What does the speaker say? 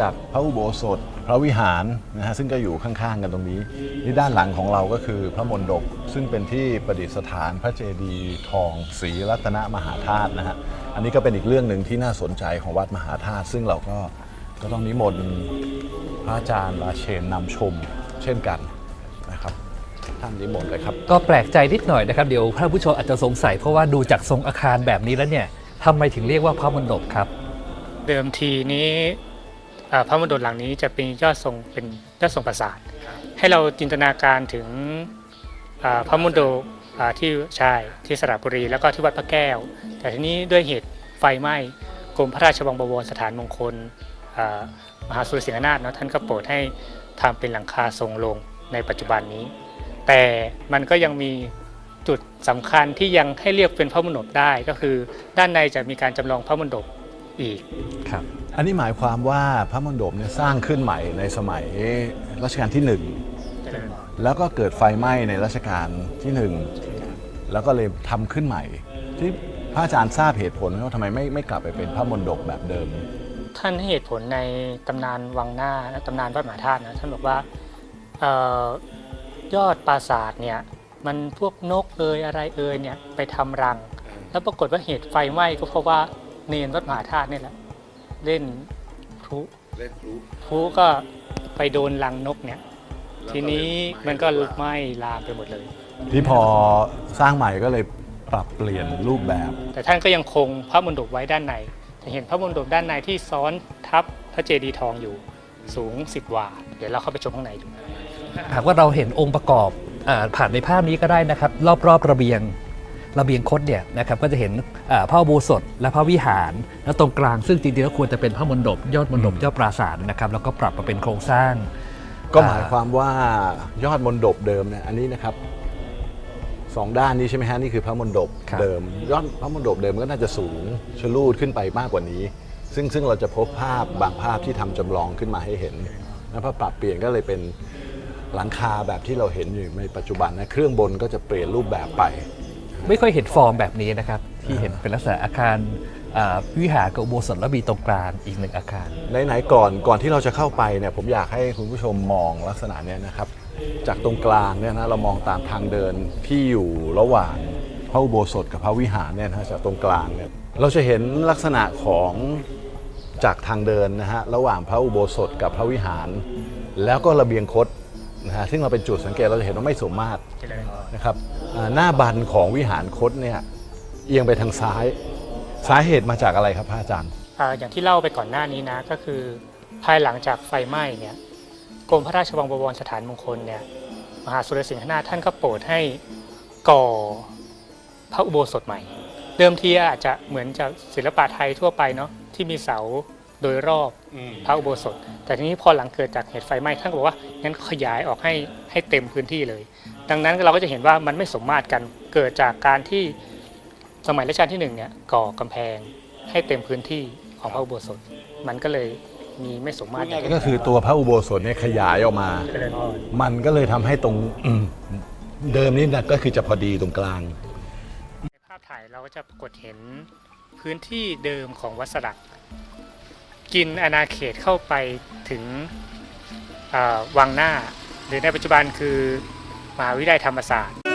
จากพระอุโบสถ พระวิหารนะฮะซึ่งก็อยู่ข้างๆกันตรงนี้นี่ด้านหลังของเราก็คือพระมณฑปซึ่งเป็นที่ประดิษฐานพระเจดีย์ทองศรีรัตนมหาธาตุนะฮะอันนี้ก็เป็นอีกเรื่องหนึ่งที่น่าสนใจของวัดมหาธาตุซึ่งเราก็ก็ต้องนิมนต์พระอาจารย์ราเชนนำชม เช่นกันนะครับท่านนิมนต์เลยครับ ก็แปลกใจนิดหน่อยนะครับเดี๋ยวท่านผู้ชมอาจจะสงสัยเพราะว่าดูจากทรงอาคารแบบนี้แล้วเนี่ยทำไมถึงเรียกว่าพระมณฑปครับ เดิมทีนี้เอ่อ พระมณฑลหลังนี้จะเป็นยอดทรงเป็นยอดทรงปราสาทให้เราจินตนาการถึงพระมณฑลที่ใช่ที่สระบุรี แล้วก็ที่วัดพระแก้ว แต่ทีนี้ด้วยเหตุไฟไหม้กรมพระราชวังบวรสถานมงคลมหาสุรสิงหนาถเนาะท่านก็โปรดให้ทำเป็นหลังคาทรงลงในปัจจุบันนี้ แต่มันก็ยังมีจุดสำคัญที่ยังให้เรียกเป็นพระมณฑปได้ก็คือด้านในจะมีการจำลองพระมณฑป อีกครับอันนี้หมายความว่าพระมณฑปเนี่ยสร้างขึ้นใหม่ในสมัยรัชกาลที่หนึ่งแล้วก็เกิดไฟไหม้ในรัชกาลที่หนึ่งแล้วก็เลยทำขึ้นใหม่ ที่พระอาจารย์ทราบเหตุผลไหมว่าทำไมไม่ไม่กลับไปเป็นพระมณฑปแบบเดิม ท่านให้เหตุผลในตำนานวังหน้าและตำนานวัดมหาธาตุนะท่านบอกว่าเออยอดปราสาทเนี่ยมันพวกนกเอยอะไรเอยเนี่ยไปทำรัง แล้วปรากฏว่าเหตุไฟไหม้ก็เพราะว่า เนรวัดมหาธาตุนี่แหละเล่นพลุเล่นพลุพลุก็ไปโดนรังนกเนี่ย ทีนี้มันก็ลุกไหม้ลามไปหมดเลย ที่พอสร้างใหม่ก็เลยปรับเปลี่ยนรูปแบบ แต่ท่านก็ยังคงพระมณฑปไว้ด้านในจะเห็นพระมณฑปด้านในที่ซ้อนทับพระเจดีย์ทองอยู่สูง10วา เดี๋ยวเราเข้าไปชมข้างในดูหากว่าเราเห็นองค์ประกอบอาผ่านในภาพนี้ก็ได้นะครับ รอบๆระเบียง ระเบียงคดเนี่ยนะครับก็จะเห็นอ่าพระอุโบสถและพระวิหาร แล้วตรงกลางซึ่งจริงๆแล้วควรจะเป็นพระมณฑปยอดมณฑปยอดปราสาทนะครับแล้วก็ปรับมาเป็นโครงสร้าง ก็หมายความว่ายอดมณฑปเดิมเนี่ยอันนี้นะครับสองด้านนี้ใช่ไหมฮะนี่คือพระมณฑปครับเดิมยอดพระมณฑปเดิมก็น่าจะสูงชะลูดขึ้นไปมากกว่านี้ ซึ่งซึ่งเราจะพบภาพบางภาพที่ทำจำลองขึ้นมาให้เห็นแล้วพอปรับเปลี่ยนก็เลยเป็นหลังคาแบบที่เราเห็นอยู่ในปัจจุบันนะเครื่องบนก็จะเปลี่ยนรูปแบบไป ไม่ค่อยเห็นฟอร์มแบบนี้นะครับ ที่เห็นเป็นลักษณะอาคารอ่าวิหารกับอุโบสถแล้วมีตรงกลางอีกหนึ่งอาคารไหนๆก่อนก่อนที่เราจะเข้าไปเนี่ยผมอยากให้คุณผู้ชมมองลักษณะเนี้ยนะครับ จากตรงกลางเนี่ยนะเรามองตามทางเดินที่อยู่ระหว่างพระอุโบสถกับพระวิหารเนี่ยนะจากตรงกลางเนี่ยเราจะเห็นลักษณะของจากทางเดินนะฮะระหว่างพระอุโบสถกับพระวิหาร แล้วก็ระเบียงคด นะฮะซึ่งเราเป็นจุดสังเกตเราจะเห็นว่าไม่สมมาตรนะครับอ่าหน้าบันของวิหารคดเนี่ยเอียงไปทางซ้ายสาเหตุมาจากอะไรครับพระอาจารย์อ่าอย่างที่เล่าไปก่อนหน้านี้นะก็คือภายหลังจากไฟไหม้เนี่ยกรมพระราชวังบวรสถานมงคลเนี่ยมหาสุรสิงหนาถท่านก็โปรดให้ก่อพระอุโบสถใหม่ เดิมทีอาจจะเหมือนจะศิลปะไทยทั่วไปเนาะที่มีเสา โดยรอบพระอุโบสถ แต่ทีนี้พอหลังเกิดจากเหตุไฟไหม้ท่านก็บอกว่างั้นขยายออกให้ให้เต็มพื้นที่เลย ดังนั้นเราก็จะเห็นว่ามันไม่สมมาตรกันเกิดจากการที่สมัยรัชกาลที่หนึ่งเนี่ยก่อกำแพงให้เต็มพื้นที่ของพระอุโบสถ มันก็เลยมีไม่สมมาตรอย่างที่ก็คือตัวพระอุโบสถเนี่ยขยายออกมาเจริญพรมันก็เลยทำให้ตรงอืมเดิมนี่นะก็คือจะพอดีตรงกลาง ในภาพถ่ายเราก็จะปรากฏเห็นพื้นที่เดิมของวัดสลัก กินอาณาเขตเข้าไปถึงวังหน้า หรือในปัจจุบันคือมหาวิทยาลัยธรรมศาสตร์